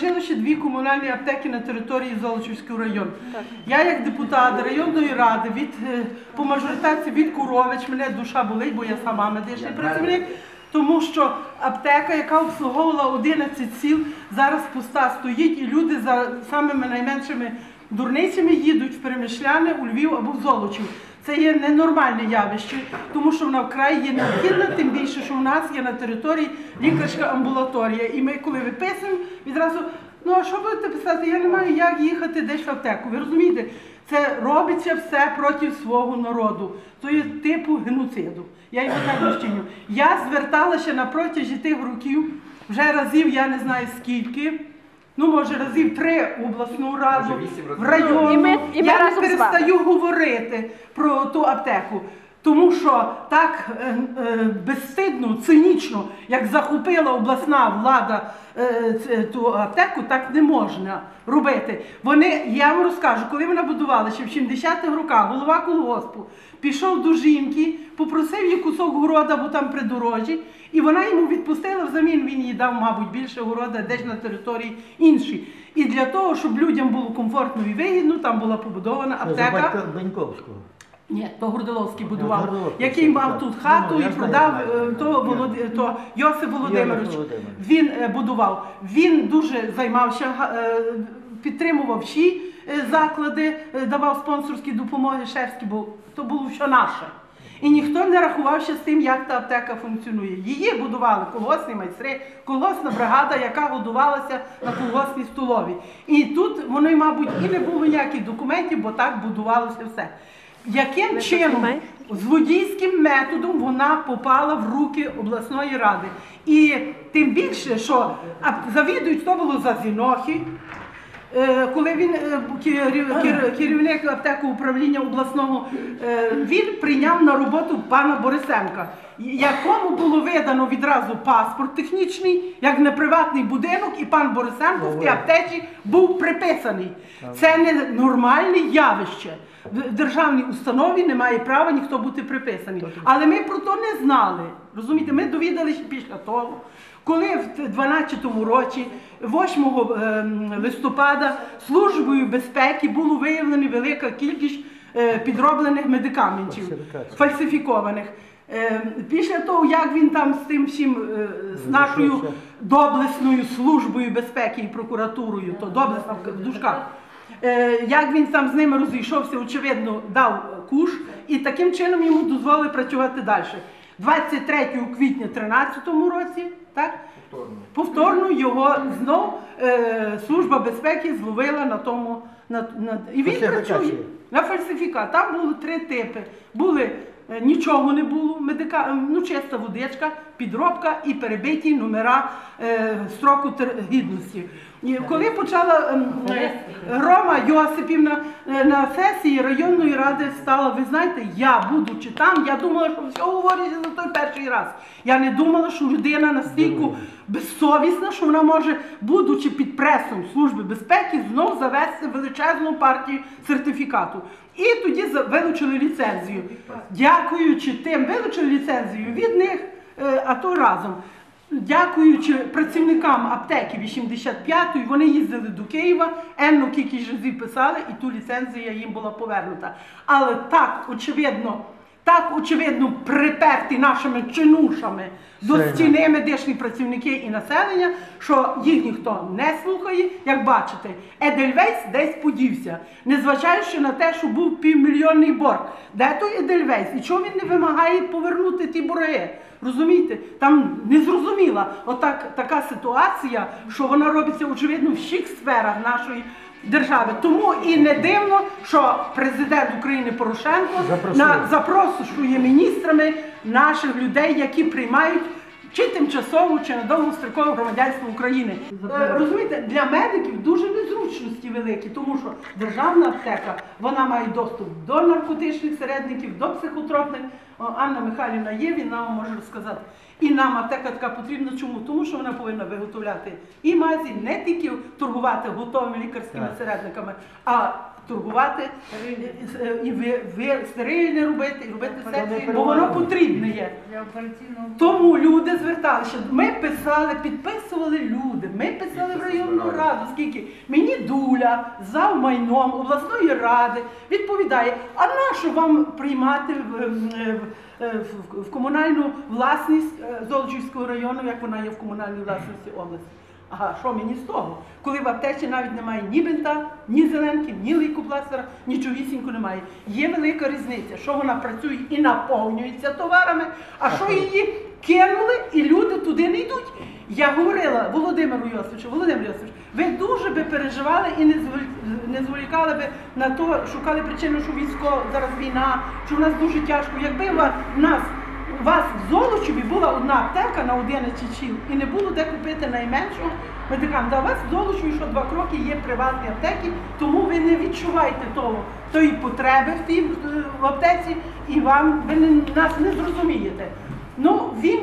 залишилося дві комунальні аптеки на території Золочівського району. Я як депутат районної ради від е, по мажоритації від Курович, мене душа болить, бо я сама медичний працівник. Тому що аптека, яка обслуговувала 11 сіл, зараз пуста стоїть, і люди за самими найменшими дурницями їдуть в Перемишляне, у Львів або в Золочів. Це є ненормальне явище, тому що вона вкрай є необхідна, тим більше, що в нас є на території лікарська амбулаторія. І ми, коли виписуємо, відразу, ну а що будете писати? Я не маю як їхати десь в аптеку. Ви розумієте? Це робиться все проти свого народу. То є типу геноциду. Я його так розчиню. Я зверталася на протязі тих років, вже разів я не знаю скільки. Ну, може, разів три в обласну раду, в районну. І ми- і ми я не разом з вами. перестаю говорити про ту аптеку. Тому що так е, е, безстидно, цинічно, як захопила обласна влада е, ту аптеку, так не можна робити. Вони, я вам розкажу, коли вона будувала ще в 70-х роках, голова колгоспу пішов до жінки, попросив їй кусок города, бо там при дорожі, і вона йому відпустила взамін. Він їй дав, мабуть, більше города, десь на території інші. І для того, щоб людям було комфортно і вигідно, там була побудована Це за аптека. батька Беньковського. Ні, то Гордиловський Я будував, Гордиловський, який мав так. тут Ну, хату ну, і я знаю, продав знаю, е, то, знаю. Володи- то Йосип Володимирович. Володимирович. Він е, будував. Він дуже займався, е, підтримував всі е, заклади, е, давав спонсорські допомоги шефські, бо то було все наше. І ніхто не рахувався з тим, як та аптека функціонує. Її будували колгосні майстри, колгосна бригада, яка годувалася на колгосній столові. І тут вони, мабуть, і не було ніяких документів, бо так будувалося все. Яким чином? злодійським методом вона попала в руки обласної ради? І тим більше, що завідують, то було за Зінохи, Е, коли він е, керів- керівник аптеку управління обласного, е, він прийняв на роботу пана Борисенка, якому було видано відразу паспорт технічний, як на приватний будинок, і пан Борисенко в тій аптеці був приписаний. Це не нормальне явище. В державній установі не має права ніхто бути приписаний. Але ми про то не знали. Розумієте, ми довідалися після того. Коли в 12-му році, 8 ем, листопада, службою безпеки було виявлена велика кількість е, підроблених медикаментів, фальсифікованих. Е, Після того, як він там з тим всім е, з нашою доблесною службою безпеки і прокуратурою, то доблесна в дужках, е, як він там з ними розійшовся, очевидно, дав куш, і таким чином йому дозволили працювати далі. 23 квітня 2013 році, так? Повторно. Повторно його знов е, служба безпеки зловила на тому на, на і він працює на фальсифікат. Там було три типи. Були нічого не було, медика, е, ну чиста водичка, підробка і перебиті номера е, строку гідності. І коли почала ем, Рома Йосипівна е, на сесії районної ради стала, ви знаєте, я будучи там, я думала, що все говорить за той перший раз. Я не думала, що людина настільки безсовісна, що вона може, будучи під пресом Служби безпеки, знов завести величезну партію сертифікату. І тоді вилучили ліцензію. Дякуючи тим, вилучили ліцензію від них, е, а то разом. Дякуючи працівникам аптеки 85-ї, вони їздили до Києва, енну кількість разів писали, і ту ліцензія їм була повернута. Але так, очевидно, так, очевидно, приперті нашими чинушами до Сильно. стіни медичні працівники і населення, що їх ніхто не слухає. Як бачите, Едельвейс десь подівся, незважаючи на те, що був півмільйонний борг. Де той Едельвейс? І чого він не вимагає повернути ті борги? Розумієте, там незрозуміла отак така ситуація, що вона робиться очевидно в всіх сферах нашої держави. Тому і не дивно, що президент України Порошенко на запрошує міністрами наших людей, які приймають. Чи тимчасову, чи на довгострокове громадянство України. Е, Розумієте, для медиків дуже незручності великі, тому що державна аптека вона має доступ до наркотичних середників, до психотропних. Анна Михайлівна є, він нам може розказати. І нам аптека така потрібна. Чому? Тому що вона повинна виготовляти і мазі, не тільки торгувати готовими лікарськими середниками, а торгувати е, і ви, ви стерильне робити, і робити все, бо воно потрібне є. Тому люди зверталися. Ми писали, підписували люди. Ми писали в районну раду. Скільки мені дуля за майном обласної ради відповідає: а на що вам приймати в, е, в, е, в- в комунальну власність е, Золочівського району, як вона є в комунальній власності області? Ага, що мені з того? Коли в аптеці навіть немає ні бинта, ні зеленки, ні лейкопластера, нічогісінько немає. Є велика різниця, що вона працює і наповнюється товарами, а що її кинули і люди туди не йдуть. Я говорила Володимиру Йосифовичу, Володимир Йосифович, ви дуже би переживали і не зволікали би на то, шукали причину, що військо зараз війна, що в нас дуже тяжко. Якби в нас у вас в Золочеві була одна аптека на 11 чіл і не було де купити найменшого медикамента. А у вас в Золочеві, що два кроки є приватні аптеки, тому ви не відчуваєте того, тої потреби в тій е, в аптеці, і вам ви не, нас не зрозумієте. Ну він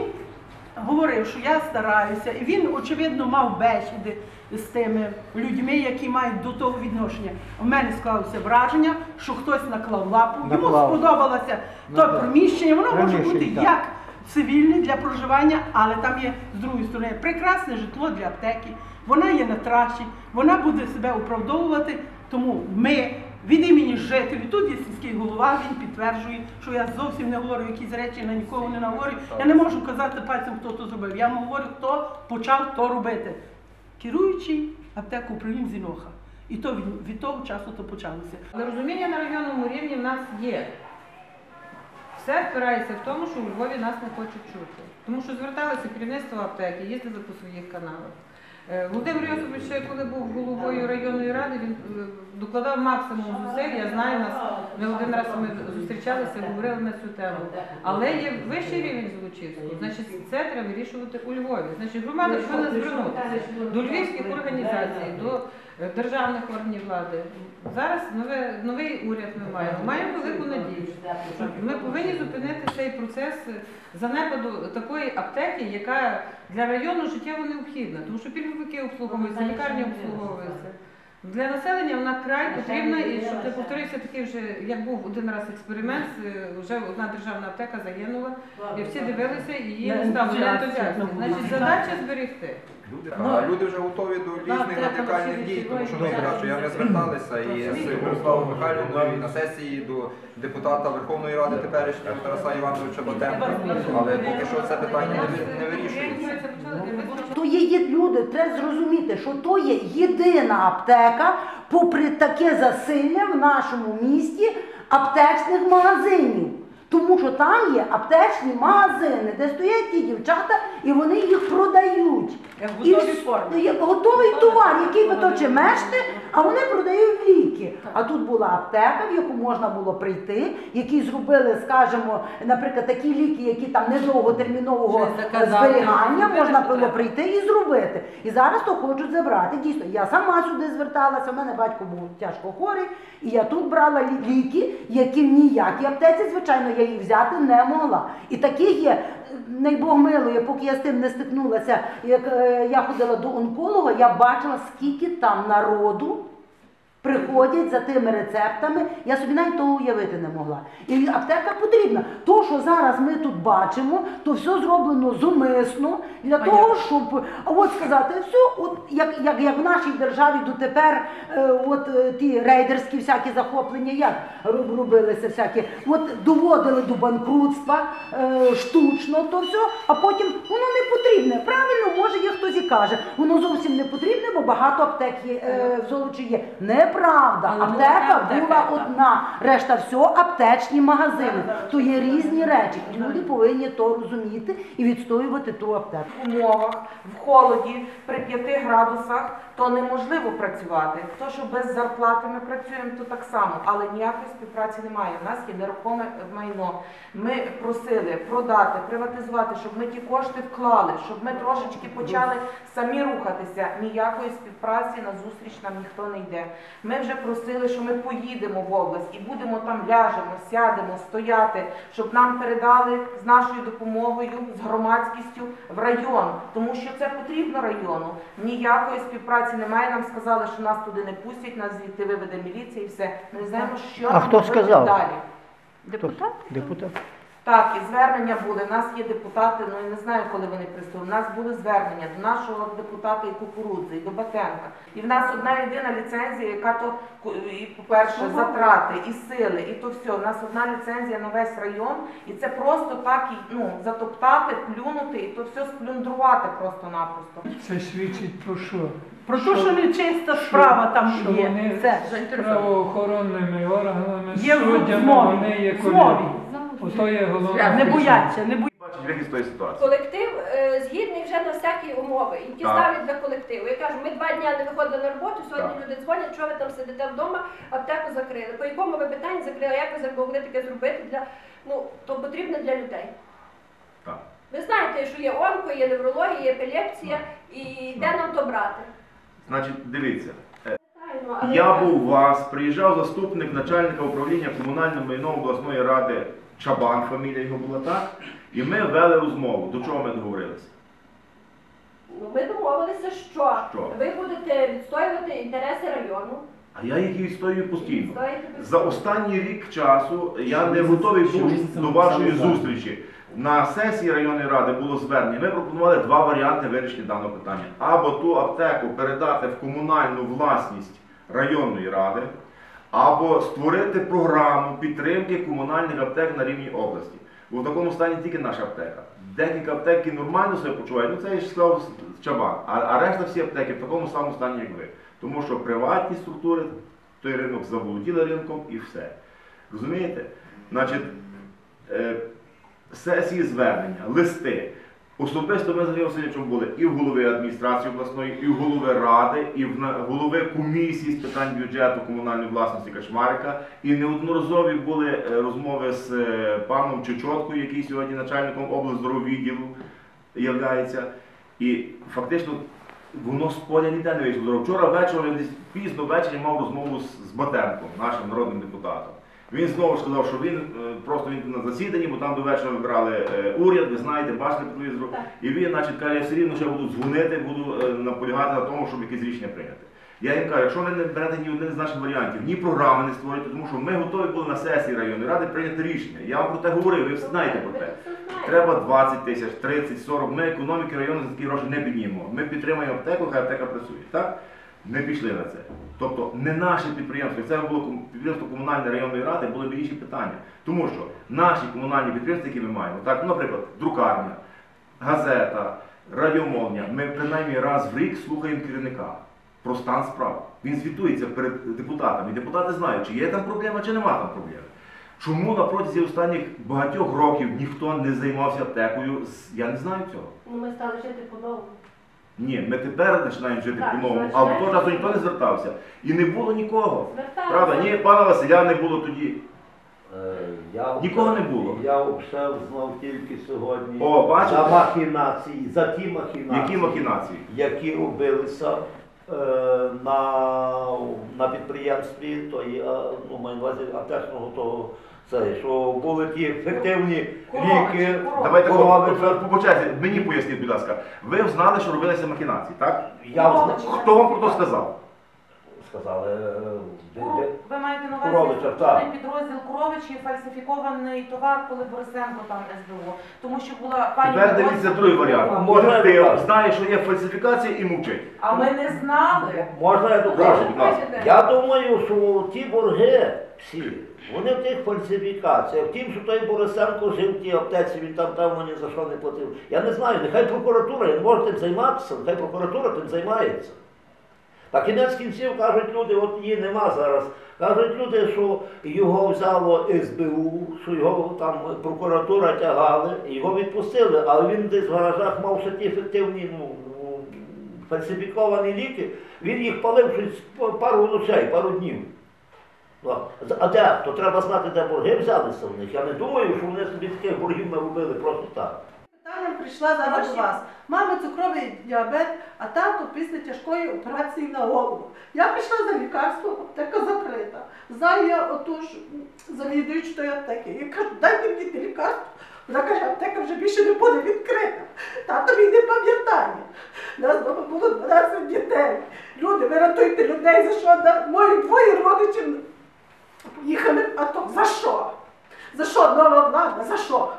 говорив, що я стараюся, і він, очевидно, мав бесіди з тими людьми, які мають до того відношення. У мене склалося враження, що хтось наклав лапу, йому Наклав. сподобалося Ну, то приміщення, воно може Приміщення, бути так. як цивільне для проживання, але там є з другої сторони прекрасне житло для аптеки. Вона є на трасі, вона буде себе оправдовувати. Тому ми від імені жителів, тут є сільський голова, він підтверджує, що я зовсім не говорю якісь речі, на нікого не наговорю. Я не можу казати пальцем, хто то зробив. Я вам говорю, хто почав то робити. Керуючий аптеку управлінь Зіноха. І то від, того часу то почалося. Але розуміння на районному рівні в нас є. Все впирається в тому, що у Львові нас не хочуть чути. Тому що зверталися керівництво аптеки, їздили по своїх каналах. Е, Володимир Йосипович, ще коли був головою районної ради, він е, докладав максимум зусиль. Я знаю, нас не один раз ми зустрічалися, говорили на цю тему. Але є вищий рівень злочинства, Значить, це треба вирішувати у Львові. Значить, громада повинна звернутися до львівських організацій, до державних органів влади. Зараз нове, новий уряд ми маємо. Маємо велику надію. Ми повинні зупинити цей процес занепаду такої аптеки, яка для району життєво необхідна, тому що пільговики обслуговуються, лікарні обслуговуються. Для населення вона край потрібна, і щоб не повторився такий вже, як був один раз експеримент, е, вже одна державна аптека загинула, і всі дивилися, і її не стало. Значить, задача зберегти. Люди, Ну, а люди вже готові до різних треба радикальних дій, тому що ми що я не зверталися і з Мирославом Михайловною на сесії до депутата Верховної Ради теперішнього Тараса Івановича Батенка, але поки що це питання не, не вирішується. То є люди, треба зрозуміти, що то є єдина аптека, попри таке засилля в нашому місті аптечних магазинів. Тому що там є аптечні магазини, де стоять ті дівчата і вони їх продають. Як готові вс- форми. Як готовий товар, який ви точи мешти, а вони продають ліки. А тут була аптека, в яку можна було прийти, які зробили, скажімо, наприклад, такі ліки, які там недовготермінового зберігання, зробити, можна що було треба. прийти і зробити. І зараз то хочуть забрати. Дійсно, я сама сюди зверталася, у мене батько був тяжко хворий, і я тут брала лі- ліки, які в ніякій аптеці, звичайно, я їх взяти не могла. І таких є, не Бог милує, поки я з тим не стикнулася, як е, я ходила до онколога, я бачила, скільки там народу. Приходять за тими рецептами, я собі навіть того уявити не могла. І аптека потрібна. То, що зараз ми тут бачимо, то все зроблено зумисно для того, щоб а от сказати, все, от як, як, як в нашій державі дотепер, е, от е, ті рейдерські всякі захоплення, як робилися всякі, от доводили до банкрутства е, штучно, то все, а потім воно не потрібне. Правильно, може є хтось і каже, воно зовсім не потрібне, бо багато аптек є, е, в Золочі є. Неправда, Але аптека аптека, була одна, решта все аптечні магазини. То є різні речі. І люди повинні то розуміти і відстоювати ту аптеку. В умовах, в холоді, при 5 градусах, то неможливо працювати. То, що без зарплати ми працюємо, то так само, але ніякої співпраці немає. У нас є нерухоме майно. Ми просили продати, приватизувати, щоб ми ті кошти вклали, щоб ми трошечки почали самі рухатися. Ніякої співпраці на зустріч нам ніхто не йде. Ми вже просили, що ми поїдемо в область і будемо там ляжемо, сядемо, стояти, щоб нам передали з нашою допомогою, з громадськістю в район, тому що це потрібно району. Ніякої співпраці немає. Нам сказали, що нас туди не пустять, нас звідти виведе міліція і все. Ми не знаємо, що А нам хто сказав? далі. Депутат? Депутат. Так, і звернення були. У нас є депутати, ну я не знаю, коли вони присутні. У нас були звернення до нашого депутата і Кукурудзи, і до Батенка. І в нас одна єдина ліцензія, яка то, і, по-перше, затрати, і сили, і то все. У нас одна ліцензія на весь район, і це просто так ну, затоптати, плюнути, і то все сплюндрувати просто-напросто. Це свідчить про що? Про те, що нечиста справа там що є. вони з правоохоронними органами, Є суддями, вони є В змові. колеги. Ото є головне. Не бояться, не бояться. Бачить вихід з тої ситуації. Колектив е, згідний вже на всякі умови, які Так. ставлять для колективу. Я кажу, ми два дня не виходили на роботу, сьогодні Так. люди дзвонять, що ви там сидите вдома, аптеку закрили. По якому ви питанні закрили, як ви могли таке зробити для ну то потрібно для людей. Так. Ви знаєте, що є онко, є неврологія, є епілепсія, і де нам то брати? Значить, дивіться. е, Правильно, але- Я був у вас, приїжджав заступник начальника управління комунального майно обласної ради Чабан, фамілія його була так. І ми вели розмову. До чого ми договорилися? Ну, ми домовилися, що, Що? ви будете відстоювати інтереси району. А я їх відстоюю постійно. За останній рік часу я не готовий був до вашої зустрічі. На сесії районної ради було звернення. Ми пропонували два варіанти вирішення даного питання: або ту аптеку передати в комунальну власність районної ради, або створити програму підтримки комунальних аптек на рівні області. Бо в такому стані тільки наша аптека. Декілька аптек нормально себе почувають, ну це я ж сказав Чабан. А, а решта всі аптеки в такому самому стані, як ви. Тому що приватні структури той ринок заволоділи ринком і все. Розумієте? Значить, е, сесії звернення, листи. Особисто ми з Андрієм були і в голови адміністрації обласної, і в голови ради, і в голови комісії з питань бюджету комунальної власності Качмарика. І неодноразові були е, розмови з е, паном Чечоткою, який сьогодні начальником облздоровідділу являється. І фактично воно з поля ніде не вийшло. Вчора ввечері, десь пізно ввечері мав розмову з Батенком, нашим народним депутатом. Він знову ж сказав, що він е, просто він на засіданні, бо там до вечора вибирали е, уряд, ви знаєте, бачите по телевізору. І він, значить, каже, я все рівно ще буду дзвонити, буду е, наполягати на тому, щоб якесь рішення прийняти. Я їм кажу, якщо ви не берете ні один з наших варіантів, ні програми не створюєте, тому що ми готові були на сесії районної ради прийняти рішення. Я вам про те говорив, ви знаєте про те. Треба 20 тисяч, 30, 40. Ми економіки району за такі гроші не піднімемо. Ми підтримуємо аптеку, хай аптека працює. Так? Не пішли на це. Тобто не наше підприємство, це було підприємство комунальної районної ради, були б інші питання. Тому що наші комунальні підприємства, які ми маємо, так, наприклад, друкарня, газета, радіомовня, ми принаймні раз в рік слухаємо керівника про стан справ. Він звітується перед депутатами. Депутати знають, чи є там проблема, чи нема там проблеми. Чому на протязі останніх багатьох років ніхто не займався аптекою? з- Я не знаю цього. Ну, ми стали жити по-новому. Ні, ми тепер починаємо жити Так, по-новому, а в той час ніхто не звертався. І не було нікого. Зверталися. Правда, ні, пана Василя не було тоді. Е, Я Нікого не було. Я все знав тільки сьогодні О, бачите? за махінації, за ті махінації, Які махінації? які робилися е, на, на підприємстві, тої, е, ну, маю на увазі аптечного того, це, що були ті ефективні ліки. Давайте Коровичі. по- по черзі, мені поясніть, будь ласка. Ви знали, що робилися махінації, так? Я Коровичі. Хто вам про це сказав? сказали, е, де- Ну, де- Ви маєте на увазі структурний підрозділ Коровичі і фальсифікований товар, коли Борисенко там СБО. Тому що була пані Тепер дивіться другий варіант. Можна Колектив я знає, що є фальсифікація і мовчить. А ми не знали. можна я Прошу, докажу? будь ласка. Я думаю, що ті борги всі, вони в тих фальсифікаціях. Втім, що той Борисенко жив в тій аптеці, він там певно ні за що не платив. Я не знаю, нехай прокуратура, не можу тим займатися, нехай прокуратура тим займається. Та кінець кінців кажуть люди, от її нема зараз. Кажуть люди, що його взяло СБУ, що його там прокуратура тягали, його відпустили, але він десь в гаражах мав ще ті ефективні ну, фальсифіковані ліки, він їх палив щось пару ночей, пару днів. Ну, А де? То треба знати, де борги взялися в них. Я не думаю, що вони собі таких боргів наробили просто так. питанням прийшла зараз до вас. Мами цукровий діабет, а тато після тяжкої операції на голову. Я прийшла за лікарством, аптека закрита. Знаю я отож завідуючу тої аптеки. Я кажу, дайте мені те лікарство. Вона каже, аптека вже більше не буде відкрита. Тато мій не пам'ятає. Нас було 12 дітей. Люди, ви рятуйте людей, за що мої двоє родичів поїхали в АТО. За що? За що нова влада? За що?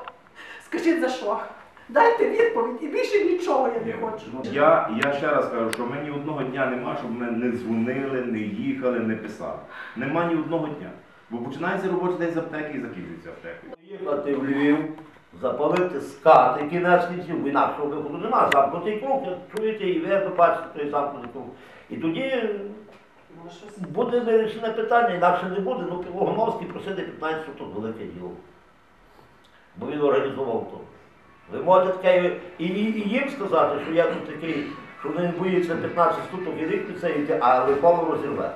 Скажіть за що? Дайте відповідь і більше нічого я не хочу. Я, я ще раз кажу, що мені одного дня нема, щоб ми не дзвонили, не їхали, не писали. Нема ні одного дня. Бо починається робочий день з аптеки і закінчується аптекою. Їхати в Львів, запалити скати кінець бо інакшого виходу немає. Замкнутий круг, як чуєте, і ви бачите той замкнутий круг. І тоді буде вирішене питання, інакше не буде. Ну, Логоновський просити 15 суток велике діло. Бо він організував то. Ви можете таке і, і, і їм сказати, що я тут такий, що він боїться 15 суток і рік від це йти, а Лихово розірве.